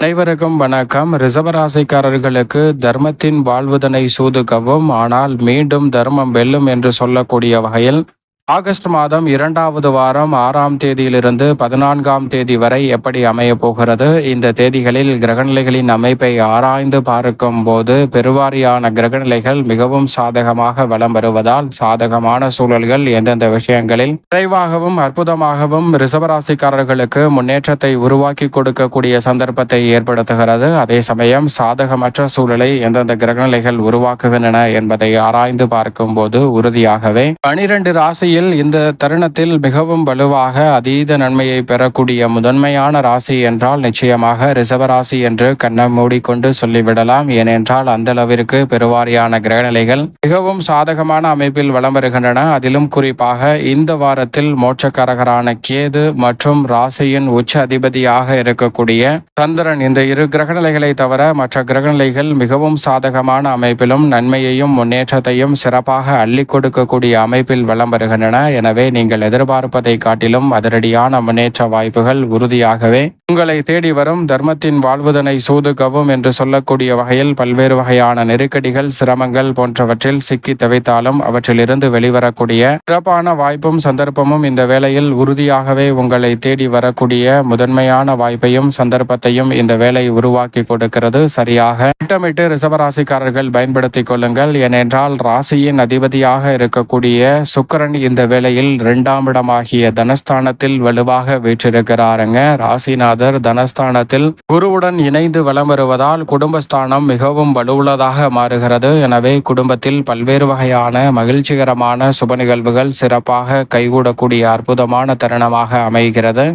அனைவருக்கும் வணக்கம். ரிசவராசிக்காரர்களுக்கு தர்மத்தின் வாழ்வுதனை சூதுகவும் ஆனால் மீண்டும் தர்மம் வெல்லும் என்று சொல்லக்கூடிய வகையில் ஆகஸ்ட் மாதம் இரண்டாவது வாரம் ஆறாம் தேதியிலிருந்து பதினான்காம் தேதி வரை எப்படி அமைய போகிறது? இந்த தேதிகளில் கிரகநிலைகளின் அமைப்பை ஆராய்ந்து பார்க்கும் போது பெருவாரியான கிரகநிலைகள் மிகவும் சாதகமாக வலம் வருவதால் சாதகமான சூழல்கள் எந்தெந்த விஷயங்களில் விரைவாகவும் அற்புதமாகவும் ரிசவராசிக்காரர்களுக்கு முன்னேற்றத்தை உருவாக்கி கொடுக்கக்கூடிய சந்தர்ப்பத்தை ஏற்படுத்துகிறது. அதே சமயம் சாதகமற்ற சூழலை எந்தெந்த கிரகநிலைகள் உருவாக்குகின்றன என்பதை ஆராய்ந்து பார்க்கும் போது உறுதியாகவே பனிரெண்டு ராசியில் ராசியில் இந்த தருணத்தில் மிகவும் வலுவாக அதீத நன்மையை பெறக்கூடிய முதன்மையான ராசி என்றால் நிச்சயமாக ரிசவராசி என்று கண்ணை மூடிக்கொண்டு சொல்லிவிடலாம். ஏனென்றால் அந்த அளவிற்கு பெருவாரியான கிரகநிலைகள் மிகவும் சாதகமான அமைப்பில் வளம் வருகின்றன. அதிலும் குறிப்பாக இந்த வாரத்தில் மோட்சக்காரகரான கேது மற்றும் ராசியின் உச்ச அதிபதியாக இருக்கக்கூடிய சந்திரன் இந்த இரு கிரகநிலைகளை தவிர மற்ற கிரகநிலைகள் மிகவும் சாதகமான அமைப்பிலும் நன்மையையும் முன்னேற்றத்தையும் சிறப்பாக அள்ளி கொடுக்கக்கூடிய அமைப்பில் வளம் வருகின்றன. வருகின்றன எனவே நீங்கள் எதிர்பார்ப்பதை காட்டிலும் அதிரடியான முன்னேற்ற வாய்ப்புகள் உறுதியாகவே உங்களை தேடி வரும் தர்மத்தின் வாழ்வுதனை சூதுகவும் என்று சொல்லக்கூடிய வகையில் பல்வேறு வகையான நெருக்கடிகள் சிரமங்கள் போன்றவற்றில் சிக்கி தவித்தாலும் அவற்றிலிருந்து வெளிவரக்கூடிய சிறப்பான வாய்ப்பும் சந்தர்ப்பமும் இந்த வேளையில் உறுதியாகவே உங்களை தேடி வரக்கூடிய முதன்மையான வாய்ப்பையும் சந்தர்ப்பத்தையும் இந்த வேலை உருவாக்கி கொடுக்கிறது. சரியாக திட்டமிட்டு ரிசவராசிக்காரர்கள் பயன்படுத்திக் கொள்ளுங்கள். ஏனென்றால் ராசியின் அதிபதியாக இருக்கக்கூடிய சுக்கரன் இந்த இந்த வேளையில் இரண்டாம் இடமாகிய தனஸ்தானத்தில் வலுவாக வீற்றிருக்கிறாருங்க. ராசிநாதர் தனஸ்தானத்தில் குருவுடன் இணைந்து வலம் வருவதால் குடும்பஸ்தானம் மிகவும் வலுவுள்ளதாக மாறுகிறது. எனவே குடும்பத்தில் பல்வேறு வகையான மகிழ்ச்சிகரமான சுப நிகழ்வுகள் சிறப்பாக கைகூடக்கூடிய அற்புதமான தருணமாக அமைகிறது.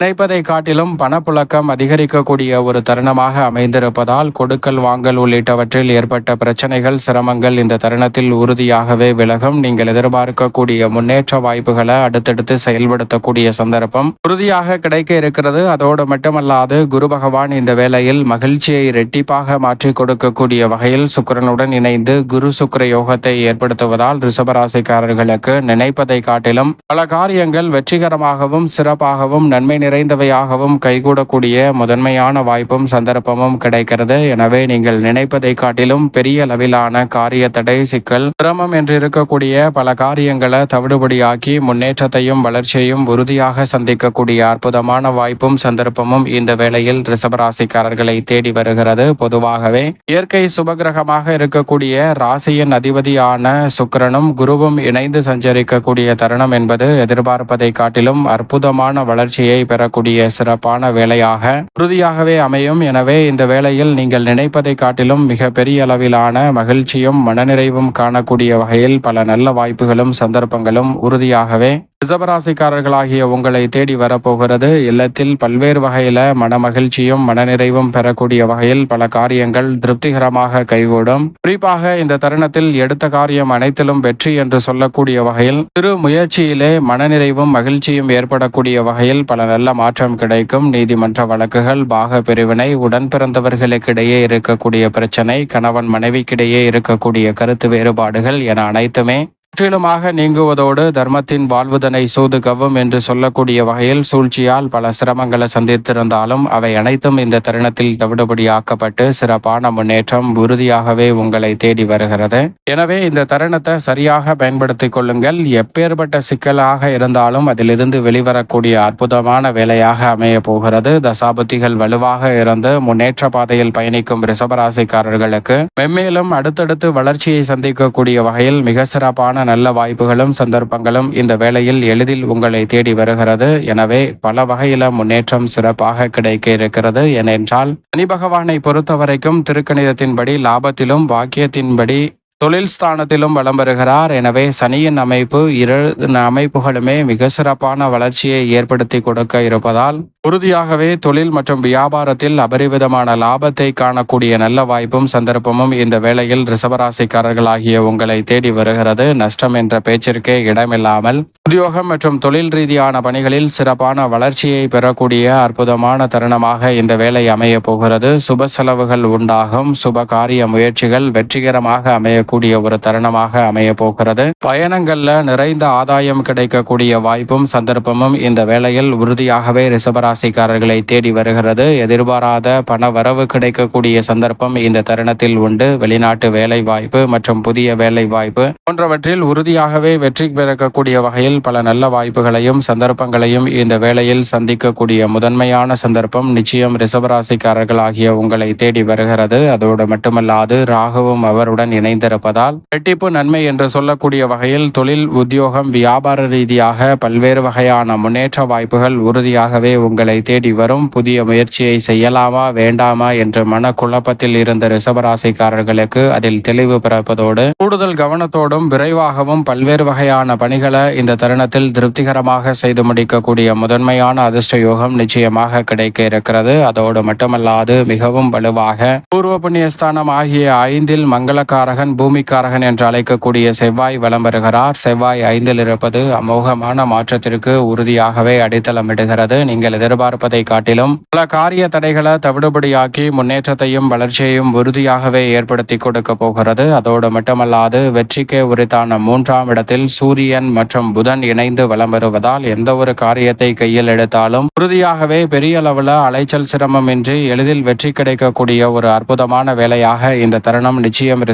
நினைப்பதை காட்டிலும் பணப்புழக்கம் அதிகரிக்கக்கூடிய ஒரு தருணமாக அமைந்திருப்பதால் கொடுக்கல் வாங்கல் உள்ளிட்டவற்றில் ஏற்பட்ட பிரச்சனைகள் சிரமங்கள் இந்த தருணத்தில் உறுதியாகவே விலகும். நீங்கள் எதிர்பார்க்கக்கூடிய முன்னேற்ற வாய்ப்புகளை அடுத்தடுத்து செயல்படுத்தக்கூடிய சந்தர்ப்பம் உறுதியாக கிடைக்க இருக்கிறது. அதோடு மட்டுமல்லாது குரு பகவான் இந்த வேளையில் மகிழ்ச்சியை ரெட்டிப்பாக மாற்றி கொடுக்கக்கூடிய வகையில் சுக்கரனுடன் இணைந்து குரு சுக்கர யோகத்தை ஏற்படுத்துவதால் ரிஷபராசிக்காரர்களுக்கு நினைப்பதை காட்டிலும் பல காரியங்கள் வெற்றிகரமாகவும் சிறப்பாகவும் நன்மை நிறைந்தவையாகவும் கைகூடக்கூடிய முதன்மையான வாய்ப்பும் சந்தர்ப்பமும் கிடைக்கிறது. எனவே நீங்கள் நினைப்பதை காட்டிலும் பெரிய அளவிலான காரிய தடை சிக்கல் சிரமம் என்று இருக்கக்கூடிய பல காரியங்களை தவிடுபடியாக்கி முன்னேற்றத்தையும் வளர்ச்சியையும் உறுதியாக சந்திக்கக்கூடிய அற்புதமான வாய்ப்பும் சந்தர்ப்பமும் இந்த வேளையில் ரிசபராசிக்காரர்களை தேடி வருகிறது. பொதுவாகவே இயற்கை சுபகிரகமாக இருக்கக்கூடிய ராசியின் அதிபதியான சுக்கரனும் குருவும் இணைந்து சஞ்சரிக்கக்கூடிய தருணம் என்பது எதிர்பார்ப்பதை காட்டிலும் அற்புதமான வளர்ச்சியை பெற தரக்கூடிய சிறப்பான வேலையாக உறுதியாகவே அமையும். எனவே இந்த வேளையில் நீங்கள் நினைப்பதை காட்டிலும் மிக பெரிய அளவிலான மகிழ்ச்சியும் மனநிறைவும் காணக்கூடிய வகையில் பல நல்ல வாய்ப்புகளும் சந்தர்ப்பங்களும் உறுதியாகவே ரிசபராசிக்காரர்களாகிய உங்களை தேடி வரப்போகிறது. இல்லத்தில் பல்வேறு வகையில மன மகிழ்ச்சியும் மனநிறைவும் பெறக்கூடிய வகையில் பல காரியங்கள் திருப்திகரமாக கைகூடும். குறிப்பாக இந்த தருணத்தில் எடுத்த காரியம் அனைத்திலும் வெற்றி என்று சொல்லக்கூடிய வகையில் சிறு முயற்சியிலே மனநிறைவும் மகிழ்ச்சியும் ஏற்படக்கூடிய வகையில் பல நல்ல மாற்றம் கிடைக்கும். நீதிமன்ற வழக்குகள் பாக பிரிவினை உடன் பிறந்தவர்களுக்கிடையே இருக்கக்கூடிய பிரச்சனை கணவன் மனைவிக்கிடையே இருக்கக்கூடிய கருத்து வேறுபாடுகள் என அனைத்துமே முற்றிலுமாக நீங்குவதோடு தர்மத்தின் வாழ்வுதனை சூதுகவும் என்று சொல்லக்கூடிய வகையில் சூழ்ச்சியால் பல சிரமங்களை சந்தித்திருந்தாலும் அவை அனைத்தும் இந்த தருணத்தில் தவிடுபடியாக்கப்பட்டு சிறப்பான முன்னேற்றம் உறுதியாகவே உங்களை தேடி வருகிறது. எனவே இந்த தருணத்தை சரியாக பயன்படுத்திக் கொள்ளுங்கள். எப்பேற்பட்ட சிக்கலாக இருந்தாலும் அதிலிருந்து வெளிவரக்கூடிய அற்புதமான வேலையாக அமைய போகிறது. தசாபுத்திகள் வலுவாக இருந்து முன்னேற்ற பாதையில் பயணிக்கும் ரிசபராசிக்காரர்களுக்கு மென்மேலும் அடுத்தடுத்து வளர்ச்சியை சந்திக்கக்கூடிய வகையில் மிக சிறப்பான நல்ல வாய்ப்புகளும் சந்தர்ப்பங்களும் இந்த வேளையில் எளிதில் உங்களை தேடி வருகிறது. எனவே பல வகையில முன்னேற்றம் சிறப்பாக கிடைக்க இருக்கிறது. ஏனென்றால் சனி பகவானை பொறுத்தவரைக்கும் திருக்கணிதத்தின்படி லாபத்திலும் வாக்கியத்தின்படி தொழில் ஸ்தானத்திலும் வலம் வருகிறார். எனவே சனியின் அமைப்பு இரு அமைப்புகளுமே மிக சிறப்பான வளர்ச்சியை ஏற்படுத்தி கொடுக்க இருப்பதால் உறுதியாகவே தொழில் மற்றும் வியாபாரத்தில் அபரிவிதமான லாபத்தை காணக்கூடிய நல்ல வாய்ப்பும் சந்தர்ப்பமும் இந்த வேளையில் ரிசவராசிக்காரர்களாகிய உங்களை தேடி வருகிறது. நஷ்டம் என்ற பேச்சிற்கே இடமில்லாமல் உத்தியோகம் மற்றும் தொழில் ரீதியான பணிகளில் சிறப்பான வளர்ச்சியை பெறக்கூடிய அற்புதமான தருணமாக இந்த வேலை அமைய போகிறது. சுப செலவுகள் உண்டாகும். சுப காரிய முயற்சிகள் வெற்றிகரமாக அமைய கிடைக்கக்கூடிய ஒரு தருணமாக அமைய போகிறது. பயணங்கள்ல நிறைந்த ஆதாயம் கிடைக்கக்கூடிய வாய்ப்பும் சந்தர்ப்பமும் இந்த வேளையில் உறுதியாகவே ரிசபராசிக்காரர்களை தேடி வருகிறது. எதிர்பாராத பண வரவு கிடைக்கக்கூடிய சந்தர்ப்பம் இந்த தருணத்தில் உண்டு. வெளிநாட்டு வேலை வாய்ப்பு மற்றும் புதிய வேலை வாய்ப்பு போன்றவற்றில் உறுதியாகவே வெற்றி பிறக்கக்கூடிய வகையில் பல நல்ல வாய்ப்புகளையும் சந்தர்ப்பங்களையும் இந்த வேளையில் சந்திக்கக்கூடிய முதன்மையான சந்தர்ப்பம் நிச்சயம் ரிசபராசிக்காரர்கள் ஆகிய உங்களை தேடி வருகிறது. அதோடு மட்டுமல்லாது ராகுவும் அவருடன் இருப்பதால் இரட்டிப்பு நன்மை என்று சொல்லக்கூடிய வகையில் தொழில் உத்தியோகம் வியாபார ரீதியாக பல்வேறு வகையான முன்னேற்ற வாய்ப்புகள் உறுதியாகவே உங்களை தேடி வரும். புதிய முயற்சியை செய்யலாமா வேண்டாமா என்ற மனக்குழப்பத்தில் இருந்த ரிசபராசிக்காரர்களுக்கு அதில் தெளிவு பிறப்பதோடு கூடுதல் கவனத்தோடும் விரைவாகவும் பல்வேறு வகையான பணிகளை இந்த தருணத்தில் திருப்திகரமாக செய்து முடிக்கக்கூடிய முதன்மையான அதிர்ஷ்ட யோகம் நிச்சயமாக கிடைக்க இருக்கிறது. அதோடு மட்டுமல்லாது மிகவும் வலுவாக பூர்வ புண்ணியஸ்தானம் ஆகிய ஐந்தில் மங்களக்காரகன் பூமிக்காரகன் என்று அழைக்கக்கூடிய செவ்வாய் வலம் வருகிறார் செவ்வாய் ஐந்தில் இருப்பது அமோகமான மாற்றத்திற்கு உறுதியாகவே அடித்தளமிடுகிறது. நீங்கள் எதிர்பார்ப்பதை காட்டிலும் பல காரிய தடைகளை தவிடுபடியாக்கி முன்னேற்றத்தையும் வளர்ச்சியையும் உறுதியாகவே ஏற்படுத்தி கொடுக்க போகிறது. அதோடு மட்டுமல்லாது வெற்றிக்கே உரித்தான மூன்றாம் இடத்தில் சூரியன் மற்றும் புதன் இணைந்து வலம் வருவதால் எந்த ஒரு காரியத்தை கையில் எடுத்தாலும் உறுதியாகவே பெரிய அளவில் அலைச்சல் சிரமமின்றி எளிதில் வெற்றி கிடைக்கக்கூடிய ஒரு அற்புதமான வேலையாக இந்த தருணம் நிச்சயம்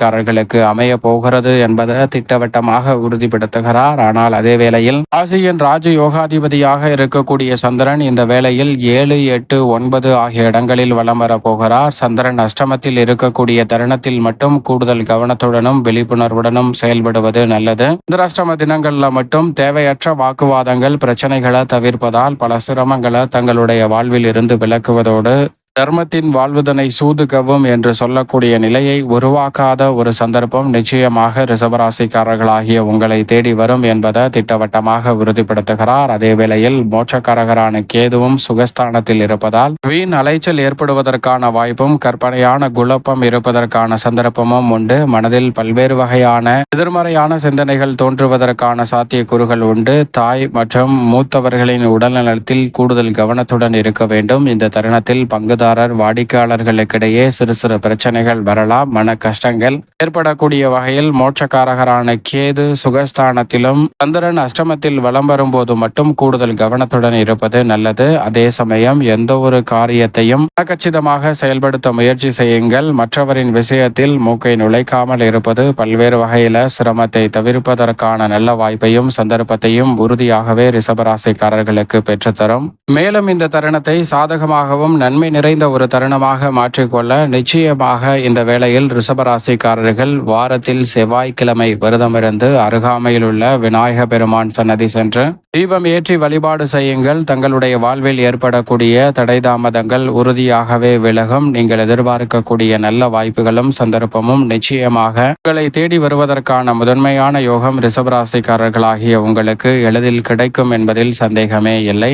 ரிசவராசிக்காரர்களுக்கு அமைய போகிறது என்பதை திட்டவட்டமாக உறுதிப்படுத்துகிறார். ஆனால் அதே வேளையில் ராசியின் ராஜ யோகாதிபதியாக இருக்கக்கூடிய சந்திரன் இந்த வேளையில் ஏழு எட்டு ஒன்பது ஆகிய இடங்களில் வலம் வரப்போகிறார் சந்திரன் அஷ்டமத்தில் இருக்கக்கூடிய தருணத்தில் மட்டும் கூடுதல் கவனத்துடனும் விழிப்புணர்வுடனும் செயல்படுவது நல்லது. இந்த அஷ்டம தினங்கள்ல மட்டும் தேவையற்ற வாக்குவாதங்கள் பிரச்சனைகளை தவிர்ப்பதால் பல சிரமங்களை தங்களுடைய வாழ்வில் இருந்து விலக்குவதோடு தர்மத்தின் வாழ்வுதனை சூதுகவும் என்று சொல்லக்கூடிய நிலையை உருவாக்காத ஒரு சந்தர்ப்பம் நிச்சயமாக ரிசவராசிக்காரர்களாகிய உங்களை தேடி வரும் என்பதை திட்டவட்டமாக உறுதிப்படுத்துகிறார். அதே வேளையில் மோட்சக்காரகரான கேதுவும் சுகஸ்தானத்தில் இருப்பதால் வீண் அலைச்சல் ஏற்படுவதற்கான வாய்ப்பும் கற்பனையான குழப்பம் இருப்பதற்கான சந்தர்ப்பமும் உண்டு. மனதில் பல்வேறு வகையான எதிர்மறையான சிந்தனைகள் தோன்றுவதற்கான சாத்தியக்கூறுகள் உண்டு. தாய் மற்றும் மூத்தவர்களின் உடல்நலத்தில் கூடுதல் கவனத்துடன் இருக்க வேண்டும். இந்த தருணத்தில் பங்குதாரர் வாடிக்கையாளர்களுக்கிடையே சிறு சிறு பிரச்சனைகள் வரலாம் மன கஷ்டங்கள் ஏற்படக்கூடிய வகையில் மோட்சக்காரகரான கேது சுகஸ்தானத்திலும் சந்திரன் அஷ்டமத்தில் வலம் வரும்போது மட்டும் கூடுதல் கவனத்துடன் இருப்பது நல்லது. அதே சமயம் எந்த ஒரு காரியத்தையும் கச்சிதமாக செயல்படுத்த முயற்சி செய்யுங்கள். மற்றவரின் விஷயத்தில் மூக்கை நுழைக்காமல் இருப்பது பல்வேறு வகையில சிரமத்தை தவிர்ப்பதற்கான நல்ல வாய்ப்பையும் சந்தர்ப்பத்தையும் உறுதியாகவே ரிசபராசிக்காரர்களுக்கு பெற்றுத்தரும். மேலும் இந்த தருணத்தை சாதகமாகவும் நன்மை நிறை நிறைந்த ஒரு தருணமாக மாற்றிக்கொள்ள நிச்சயமாக இந்த வேளையில் ரிஷபராசிக்காரர்கள் வாரத்தில் செவ்வாய்க்கிழமை விரதமிருந்து அருகாமையில் உள்ள விநாயக பெருமான் சன்னதி சென்று தீபம் ஏற்றி வழிபாடு செய்யுங்கள். தங்களுடைய வாழ்வில் ஏற்படக்கூடிய தடை தாமதங்கள் உறுதியாகவே விலகும். நீங்கள் எதிர்பார்க்கக்கூடிய நல்ல வாய்ப்புகளும் சந்தர்ப்பமும் நிச்சயமாக உங்களை தேடி வருவதற்கான முதன்மையான யோகம் ரிஷபராசிக்காரர்களாகிய உங்களுக்கு எளிதில் கிடைக்கும் என்பதில் சந்தேகமே இல்லை.